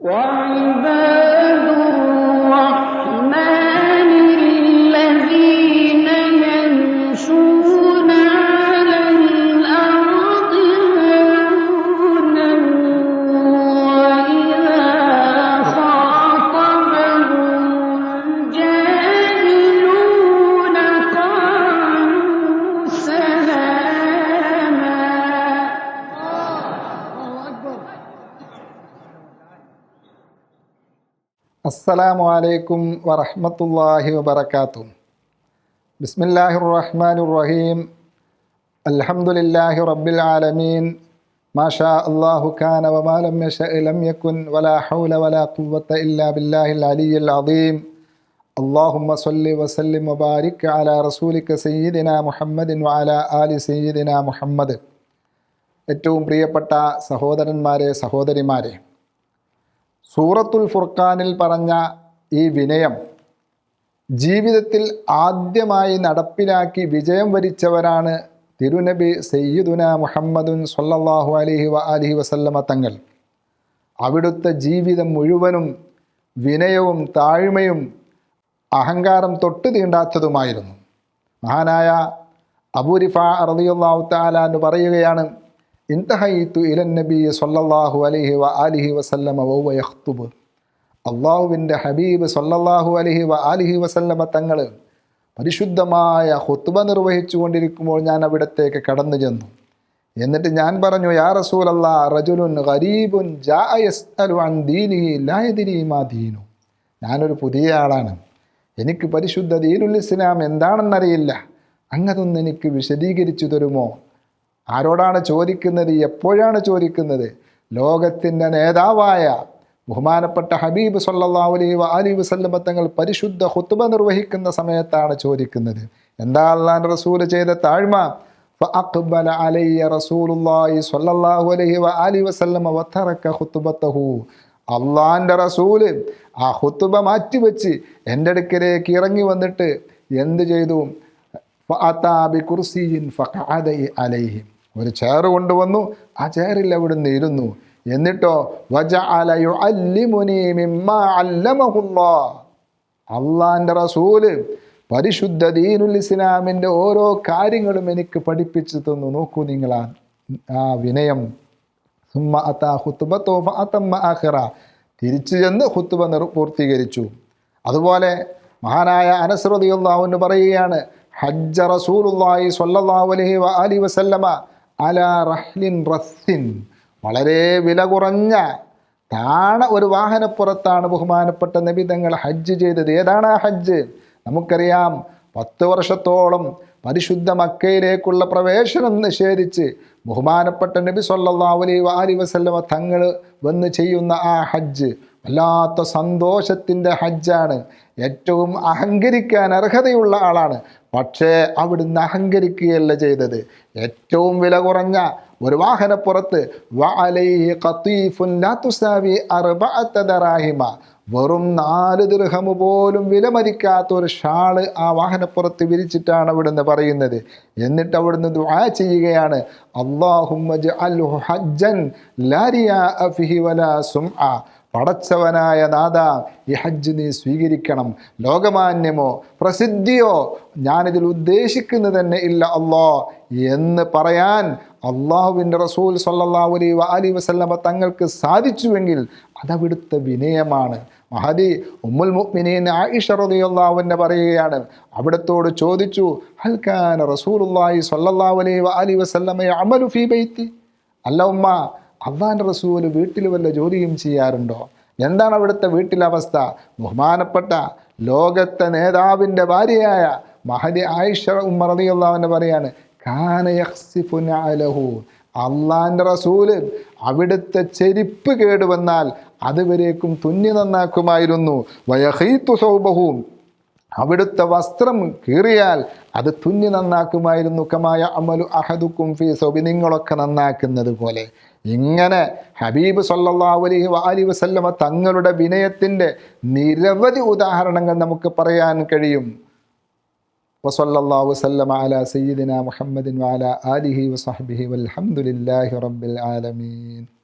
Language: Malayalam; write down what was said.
وعباد അസ്സലാമു അലൈക്കും വറഹ്മത്തുള്ളാഹി വബറകാതുഹു ബിസ്മില്ലാഹിർ റഹ്മാനിർ റഹീം അൽഹംദുലില്ലാഹി റബ്ബിൽ ആലമീൻ മാഷാ അല്ലാഹു കാന വമാ ലം യശഅ ലം യകുൻ വലാ ഹൗല വലാ ഖുവ്വത ഇല്ലാ ബില്ലാഹിൽ അലിയ്യിൽ അദീം اللهم صل وسلم وبارك على رسولك سيدنا محمد وعلى آل سيدنا മുഹമ്മദ് ഏറ്റവും പ്രിയപ്പെട്ട സഹോദരന്മാരെ സഹോദരിമാരെ സൂറത്തുൽ ഫുർഖാനിൽ പറഞ്ഞ ഈ വിനയം ജീവിതത്തിൽ ആദ്യമായി നടപ്പിലാക്കി വിജയം വരിച്ചവരാണ് തിരുനബി സയ്യിദുന മുഹമ്മദുൻ സല്ലാഹു അലൈഹി വ അലിഹി വസല്ലമ തങ്ങൾ. അവിടുത്തെ ജീവിതം മുഴുവനും വിനയവും താഴ്മയും അഹങ്കാരം തൊട്ട് തീണ്ടാത്തതുമായിരുന്നു. മഹാനായ അബൂരിഫ റളിയല്ലാഹു തആല എന്ന് പറയുകയാണ് ഇൻതഹൈത്തു ഇലൻ നബി സൊല്ലാഹു അലഹി വ അലിഹി വസല്ലമ യഖ്തുബ്. അള്ളാഹുവിന്റെ ഹബീബ് സൊല്ലാഹു അലഹി വ അലിഹി വസല്ലമ തങ്ങൾ പരിശുദ്ധമായ ഹുത്തുബ നിർവഹിച്ചു കൊണ്ടിരിക്കുമ്പോൾ ഞാൻ അവിടത്തേക്ക് കടന്നു ചെന്നു. എന്നിട്ട് ഞാൻ പറഞ്ഞു യാ റസൂൽ അല്ലാ റജുലുൻ ഗരീബുൻ ദീനു. ഞാനൊരു പുതിയ ആളാണ്. എനിക്ക് പരിശുദ്ധ ദീനുൽ ഇസ്ലാം എന്താണെന്നറിയില്ല. അങ്ങതൊന്ന് എനിക്ക് വിശദീകരിച്ചു തരുമോ? ആരോടാണ് ചോദിക്കുന്നത് എപ്പോഴാണ് ചോദിക്കുന്നത് ലോകത്തിൻ്റെ നേതാവായ ബഹുമാനപ്പെട്ട ഹബീബ് സല്ലല്ലാഹു അലൈഹി വ അലി വസല്ലമ തങ്ങൾ പരിശുദ്ധ ഹുത്തുബ നിർവഹിക്കുന്ന സമയത്താണ് ചോദിക്കുന്നത് എന്താ അള്ളാൻ റസൂൽ ചെയ്ത താഴ്മ فأقبل علي رسول الله صلى الله عليه وآله وسلم وترك خطبته അള്ളാന്റെ റസൂല് ആ ഹുത്തുബ മാറ്റിവെച്ച് എൻ്റെ അടുക്കലേക്ക് ഇറങ്ങി വന്നിട്ട് എന്ത് ചെയ്തു ഫഅതാബി കുർസിയിൻ ഫഖഅദ അലൈഹി ഒരു ചെയർ കൊണ്ടുവന്നു. ആ ചെയറിൽ അവിടുന്ന് ഇരുന്നു. എന്നിട്ടോ വജഅല യുഅല്ലിമുനി മിമ്മാ അല്ലമഹുല്ലാഹ് അള്ളാന്റെ റസൂൽ പരിശുദ്ധ ദീനുൽ ഇസ്ലാമിന്റെ ഓരോ കാര്യങ്ങളും എനിക്ക് പഠിപ്പിച്ചു തന്നു. നോക്കൂ നിങ്ങൾ ആ വിനയം. തിരിച്ചു ചെന്ന് ഹുത്തുബ നിർ പൂർത്തീകരിച്ചു. അതുപോലെ മഹാനായ അനസ് റളിയല്ലാഹു അൻഹു പറയുകയാണ് ഹജ്ജ റസൂലുള്ളാഹി സ്വല്ലല്ലാഹു അലൈഹി ആലിഹി വസല്ലമ അലാ റഹ്ലിൻ റസ്സിൻ. വളരെ വില കുറഞ്ഞ താണ ഒരു വാഹനപ്പുറത്താണ് ബഹുമാനപ്പെട്ട നബി തങ്ങൾ ഹജ്ജ് ചെയ്തത്. ഏതാണ് ആ ഹജ്ജ്? നമുക്കറിയാം പത്ത് വർഷത്തോളം പരിശുദ്ധ മക്കയിലേക്കുള്ള പ്രവേശനം നിഷേധിച്ച് ബഹുമാനപ്പെട്ട നബി അലൈഹി വാലി വസല്ലമ തങ്ങൾ വന്ന് ചെയ്യുന്ന ആ ഹജ്ജ് വല്ലാത്ത സന്തോഷത്തിന്റെ ഹജ്ജാണ്. ഏറ്റവും അഹങ്കരിക്കാൻ അർഹതയുള്ള ആളാണ്. പക്ഷേ അവിടുന്ന് അഹങ്കരിക്കുകയല്ല ചെയ്തത്. ഏറ്റവും വില കുറഞ്ഞ ഒരു വാഹനപ്പുറത്ത് വെറും നാല് ദൃഹമു പോലും വിലമരിക്കാത്ത ഒരു ഷാൾ ആ വാഹനപ്പുറത്ത് വിരിച്ചിട്ടാണ് അവിടുന്ന് പറയുന്നത്. എന്നിട്ട് അവിടുന്ന് ദുആ ചെയ്യുകയാണ്. അല്ലാഹുമ്മ പടച്ചവനായ നാഥ ഈ ഹജ്ജ് നീ സ്വീകരിക്കണം. ലോകമാന്യമോ പ്രസിദ്ധിയോ ഞാനിതിൽ ഉദ്ദേശിക്കുന്നത് തന്നെ ഇല്ല അല്ലോ എന്ന് പറയാൻ അള്ളാഹുവിന്റെ റസൂൽ സല്ലാഹുലി അലി വസല്ലമ തങ്ങൾക്ക് സാധിച്ചുവെങ്കിൽ അതവിടുത്തെ വിനയമാണ്. മഹദി ഉമ്മുൽ മുഅ്മിനീൻ ആയിഷ റളിയല്ലാഹു അൻഹ പറയുകയാണ്. അവിടത്തോട് ചോദിച്ചു ഹൽക്കാൻ റസൂലുള്ളാഹി സ്വല്ലല്ലാഹു അലൈഹി വസല്ലമ യഅമലു ഫീ ബൈത്തി? അല്ല ഉമ്മ അള്ളാന്റെ റസൂൽ വീട്ടിൽ വല്ല ജോലിയും ചെയ്യാറുണ്ടോ? എന്താണ് അവിടുത്തെ വീട്ടിലവസ്ഥ ബഹുമാനപ്പെട്ട ലോകത്തെ നേതാവിന്റെ ഭാര്യയായ മഹദി ആയിഷ ഉമ്മർ റളിയല്ലാഹു പറയാണ് കാനയഹു അള്ളാന്റെ റസൂൽ അവിടുത്തെ ചെരിപ്പ് കേടുവന്നാൽ അതുവരേക്കും തുന്നി നന്നാക്കുമായിരുന്നു. വയഹീത്തു സൗബഹും. അവിടുത്തെ വസ്ത്രം കീറിയാൽ അത് തുന്നി നന്നാക്കുമായിരുന്നു. കമായ അമലു അഹദുക്കും ഫി സൗബി. നിങ്ങളൊക്കെ നന്നാക്കുന്നത് പോലെ. ഇങ്ങനെ ഹബീബ് സല്ലല്ലാഹു അലഹി വാലി വസല്ലമ തങ്ങളുടെ വിനയത്തിന്റെ നിരവധി ഉദാഹരണങ്ങൾ നമുക്ക് പറയാൻ കഴിയും. വസല്ലല്ലാഹു വസല്ലമ അലാ സയ്യിദിന മുഹമ്മദിൻ വഅലാ ആലിഹി വസഹ്ബിഹി വൽഹംദുലില്ലാഹി റബ്ബിൽ ആലമീൻ.